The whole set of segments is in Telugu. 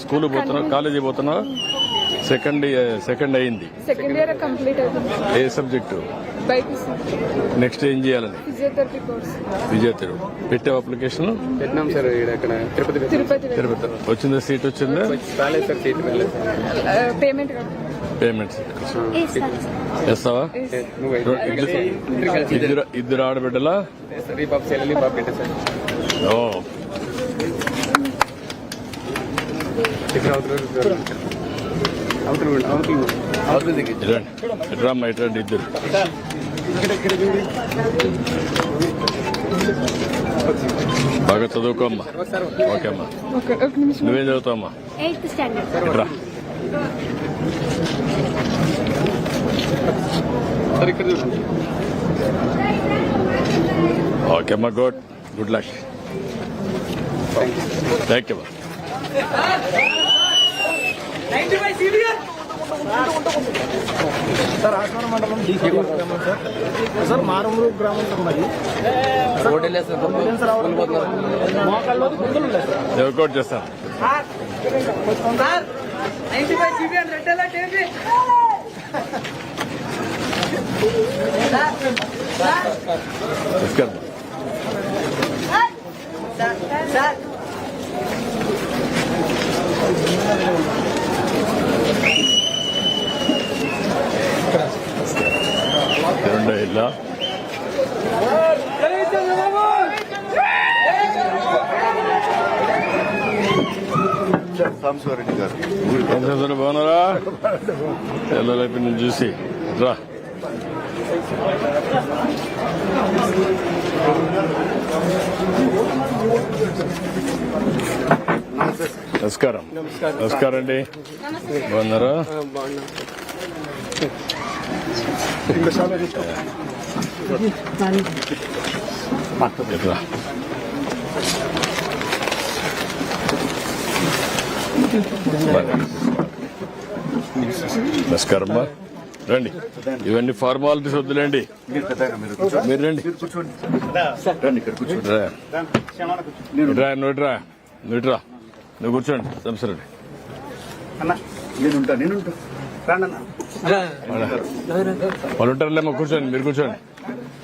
స్కూల్ పోతున్నావు కాలేజీ పోతున్నావు? సెకండ్ సెకండ్ అయింది. సెకండ్ ఇయర్ కంప్లీట్ అవుతుంది ఏ సబ్జెక్టు నెక్స్ట్ ఏం చేయాలని? ఫిజియోథెరపీ కోర్స్ పెట్టావు అప్లికేషన్ పెట్టినాం సార్ తిరుపతి. తిరుపతి వచ్చిందా సీట్ వచ్చిందా? పేమెంట్ పేమెంట్స్ అయితే ఇద్దరు ఇద్దరు ఆడబిడ్డలా? ఓ. ఇట్రండి ఇద్దరు. బాగా చదువుకోమ్మా. ఓకే అమ్మా. నువ్వేం చదువుతావమ్మా? ఇట్రా ఓకే అమ్మా good. Good luck. Thank you sir ఆశ్వరం మండలం డీసీ గ్రామం సార్ సార్ మారుమూరు గ్రామం సార్ మరి హోటల్ సార్ మోకాల్లో గుంతలు ఉన్నాయి సార్ ఎవరికోట్ చేస్తాను నమస్కారం రెండో ఇల్లా సాంబశివారెడ్డి గారు అందరూ బాగున్నారా పిల్లలైపు నుంచి చూసి రా నమస్కారం. నమస్కారం. అండి. బాగున్నారా? రా. నమస్కారం అమ్మా. రండి. ఇవన్నీ ఫార్మాలిటీస్ వద్దులేండి. మీరు పెద్దగా మీరు కూర్చోండి మీరు రండి మీరు కూర్చోండి. రండి ఇక్కడ కూర్చోండి రా. నువ్వు ఇట్రా నువ్వు కూర్చోండి సంసరండి. అన్న నేను ఉంటా నేను ఉంటా రాండి అన్న వాళ్ళు ఉంటారులేమో కూర్చోండి మీరు కూర్చోండి.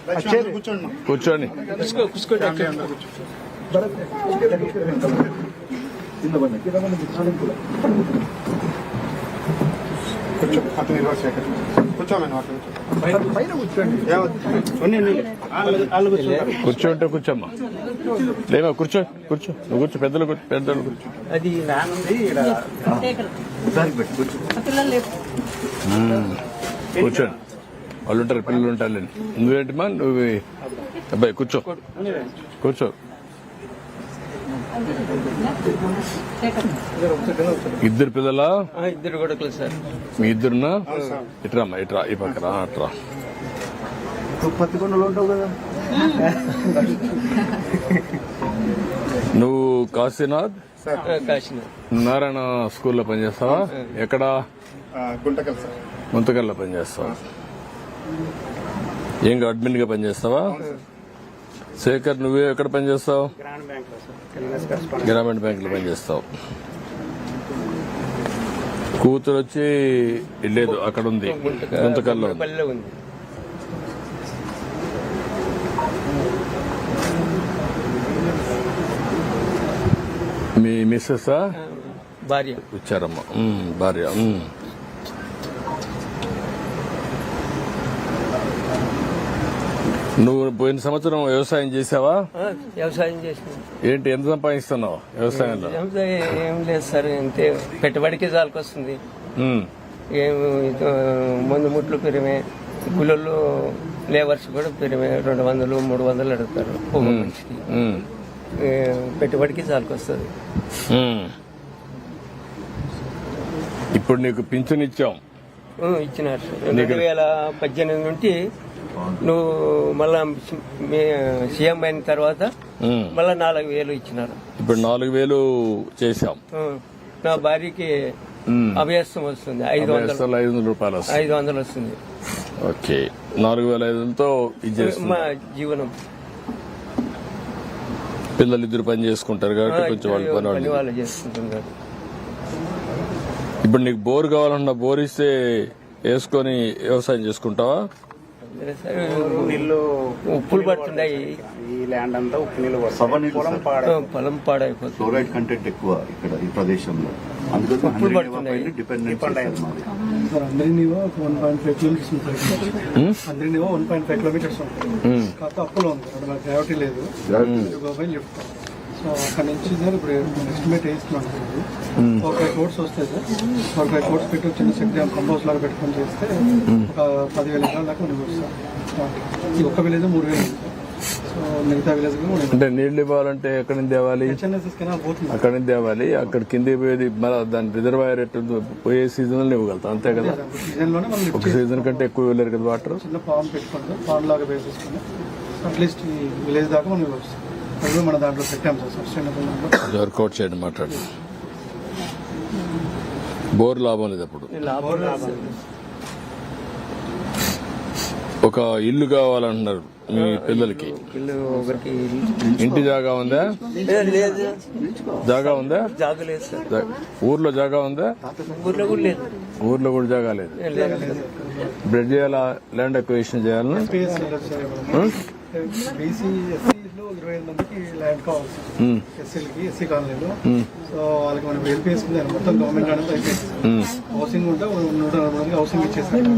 కూర్చోండి. కూర్చోండి. కూర్చోమని కూర్చోంటే కూర్చోమ్మా. లేమా కూర్చో కూర్చో. నువ్వు కూర్చో పెద్దలు కూర్చో పెద్దలు కూర్చో. అది కూర్చోండి వాళ్ళు ఉంటారు పిల్లలు ఉంటారు నువ్వేంటమ్మా నువ్వు అబ్బాయి కూర్చో. కూర్చో. ఇద్దరు పిల్లలా? ఇద్దరు కొడుకులు సార్. మీ ఇద్దరున్నా ఇట్రామ్మా ఇట్రా ఈ పక్కన అట్రా నువ్వు పత్తికొండలో ఉంటావు కదా. నువ్వు కాశీనాథ్? కాశీనాథ్. నారాయణ స్కూల్లో పనిచేస్తావా? ఎక్కడ? గుంటకల్ సార్. ముంతకల్లో పనిచేస్తావా? ఏం అడ్మిన్గా పనిచేస్తావా శేఖర్ నువ్వే ఎక్కడ పనిచేస్తావు? గ్రామీణ బ్యాంక్లో పనిచేస్తావు. కూతురు వచ్చి లేదు అక్కడ ఉంది. గుంతకల్లో మీ మిస్సెస్ భార్య. వచ్చారమ్మ. ఉమ్, భార్య. నువ్వు పోయిన సంవత్సరం వ్యవసాయం చేసావా? వ్యవసాయం చేసింది ఏంటి ఎంత సంపాదిస్తున్నావు వ్యవసాయంలో? వ్యవసాయం ఏం లేదు సార్ అంతే పెట్టుబడికి చాలకొస్తుంది ఉమ్, ఏం మందు ముట్లు పెరిమే కూలీలు లేబర్స్ కూడా పెరిమే రెండు వందలు మూడు వందలు అడుగుతారు. మనిషికి. పెట్టుబడికి చాలకొస్తుంది ఉమ్. ఇప్పుడు నీకు పింఛన్ ఇచ్చాం. ఇచ్చినారు. రెండు వేల పద్దెనిమిది నుండి నువ్వు మళ్ళా సీఎం అయిన తర్వాత. మళ్ళా నాలుగు వేలు ఇచ్చినారు. ఇప్పుడు నాలుగు వేలు చేశాం. నా భార్యకి. అభ్యాసం వస్తుంది. ఐదు వందలు. ఐదు వందల రూపాయలు ఐదు వందలు వస్తుంది. ఓకే. నాలుగు వేల ఐదు వందలతో మా జీవనం. పిల్లలు ఇద్దరు పని చేసుకుంటారు కాబట్టి కొంచెం వాళ్ళు పని వాళ్ళు ఇప్పుడు నీకు బోర్ కావాలన్నా బోర్ ఇస్తే వేసుకొని వ్యవసాయం చేసుకుంటావా? నీళ్ళు ఉప్పులు పడుతున్నాయి. ఈ ల్యాండ్ అంతా ఉప్పు నీళ్ళు పొలం సార్. పాడ పొలం పాడైపోతుంది. ఫ్లోరైడ్ కంటెంట్ ఎక్కువ ఇక్కడ ఈ ప్రదేశంలో. అందుకని ఉప్పులు పడుతున్నాయి. అందరినీవో వన్ పాయింట్ ఫైవ్ కిలోమీటర్స్ అందరినీవో వన్ పాయింట్ ఫైవ్ కిలోమీటర్స్ ఉంటుంది అప్పులో ఉంది. గ్రావిటీ లేదు. లిఫ్ట్ సో అక్కడ నుంచి సార్ ఇప్పుడు ఎస్టిమేట్ వేస్తున్నాం ఒక ఫైవ్ కోర్స్ వస్తాయి సార్. ఒక ఫైవ్ కోర్స్ పెట్టి చిన్న డ్యామ్ కంపోజ్ లాగా పెట్టుకొని చేస్తే ఒక పదివేల ఎకరాల దాకా మనం వస్తాం ఈ ఒక్క విలేజ్ మూడు వేలు సో మిగతా విలేజ్ అంటే నీళ్ళు ఇవ్వాలంటే ఎక్కడి నుంచి తేవాలి? అక్కడి నుంచి తేవాలి. అక్కడ కింది పోయేది మన దాని రిజర్వాయర్ ఎట్టు పోయే సీజన్లో ఇవ్వగలుగుతాం. అంతే కదా? సీజన్లోనే మనం ఒక సీజన్ కంటే ఎక్కువ ఇవ్వలేరు కదా వాటర్? చిన్న పాన్ పెట్టుకుంటాం. పాన్ లాగా వేసేసుకుని అట్లీస్ట్ ఈ విలేజ్ దాకా మనం అది కూడా మన దాంట్లో పెట్టాం సార్. సస్టైనబుల్ దాంట్లో. వర్కౌట్ చేయండి మాట్లాడు. బోర్ లాభం లేదు అప్పుడు. ఒక ఇల్లు కావాలంటున్నారు మీ పిల్లలకి. ఇల్లు ఒకరికి ఇంటి జాగా ఉందా? జాగా ఉందా? ఊర్లో జాగా ఉందా? ఊర్లో కూడా జాగా లేదు. బ్రెడ్ చేయాలా? ల్యాండ్ అక్విజిషన్ చేయాలని ఎస్సీలకి ఎస్సీ కాలనీలో. సో వాళ్ళకి మనం మొత్తం గవర్నమెంట్ అయిపోయింది హౌసింగ్ ఉంటే ఒక నూట నలభై మందికి హౌసింగ్ ఇచ్చేసారు.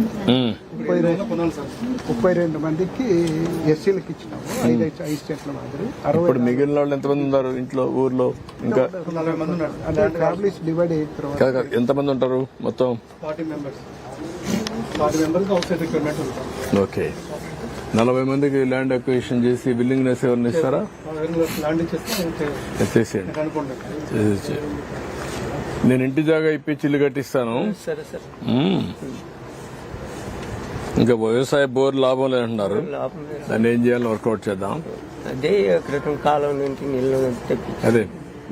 ముప్పై కొనాలి సార్. ముప్పై రెండు మందికి ఎస్సీలకు ఇచ్చినాము. ఐదు ఐదు స్టేట్ల మాదిరి. అరవై మిగిలిన వాళ్ళు ఎంతమంది ఉన్నారు ఇంట్లో ఊర్లో? ఇంకా నలభై మంది ఉన్నారు. ఫ్యామిలీస్ డివైడ్ అయిన తర్వాత ఎంతమంది ఉంటారు మొత్తం? Forty members forty members outside requirement ఉంటాం ఓకే నలభై మందికి ల్యాండ్ అక్విజిషన్ చేసి విల్లింగ్నెస్ ఎవరిని ఇస్తారా. చేసేయండి నేను ఇంటి జాగా ఇప్పించి ఇల్లు కట్టిస్తాను. సరే సార్. మ్మ్. ఇంకా వ్యవసాయ బోర్ లాభం లేదంటున్నారు. దాన్ని ఏం చేయాలని వర్కౌట్ చేద్దాం. అదే క్రితం కాలం నుంచి నీళ్ళు తెప్పి అదే.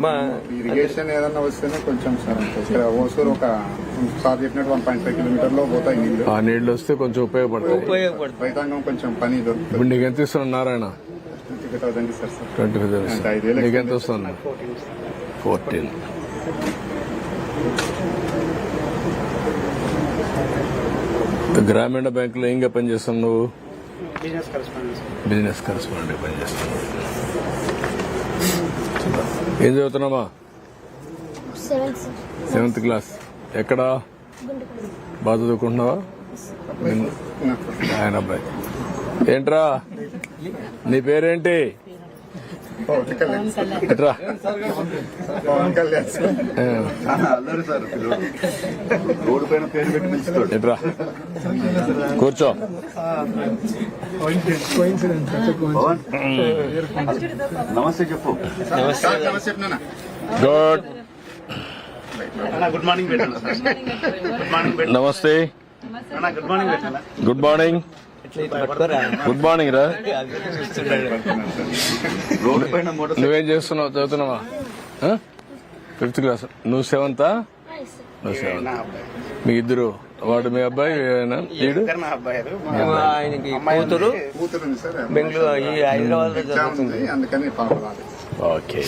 మా ఇరిగేషన్ ఏదన్నా వస్తేనే కొంచెం సార్. ఇక్కడ ఓసూరు ఒక సార్ చెప్పినట్టు వన్ పాయింట్ ఫైవ్ కిలోమీటర్లో పోతాయి నీళ్ళు. ఆ నీళ్ళు వస్తే కొంచెం ఉపయోగపడతాయి. ఉపయోగపడుతుంది రైతాంగం కొంచెం పని దొరుకుతుంది. ఇప్పుడు నీకు ఎంత ఇస్తున్నాడు నారాయణ? టికెట్ అవుతుంది సార్ సార్. ట్వంటీ ఫైవ్ ఐదేళ్ళు నీకు ఎంత వస్తుంది? ఫోర్టీన్. గ్రామీణ బ్యాంకులో ఏంగా పనిచేస్తావు నువ్వు? బిజినెస్ కరెస్పాండెన్స్ బిజినెస్ కరెస్పాండెంట్ పనిచేస్తున్నావు ఏం సార్ సెవెంత్ క్లాస్ ఎక్కడా? బాగా చదువుకుంటున్నావా? ఆయన అబ్బాయి. ఏంట్రా? నీ పేరేంటి. ఎట్రా పవన్ కళ్యాణ్. సార్. ఆ, చాలా అల్లరి సార్ పిల్లడు. రోడ్డు పైన పేరు పెట్టి పిలుస్తాడు ఎట్రా కూర్చో. నమస్తే చెప్పు. Good. Good morning good morning. నమస్తే. Good morning good morning. Good morning రా రోడ్డు పైన మోటార్ నువ్వేం చేస్తున్నావు? చదువుతున్నావా? ఫిఫ్త్ క్లాస్ నువ్వు సెవెంతా నువ్వు సెవెంత్ మీ ఇద్దరు? వాడు మీ అబ్బాయి వీడు. ఆయనకి కూతురు. బెంగళూరు ఈ హైదరాబాద్ ఓకే.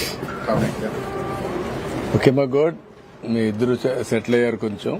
ఓకే మా గుడ్. మీ ఇద్దరు సెటిల్ అయ్యారు కొంచెం.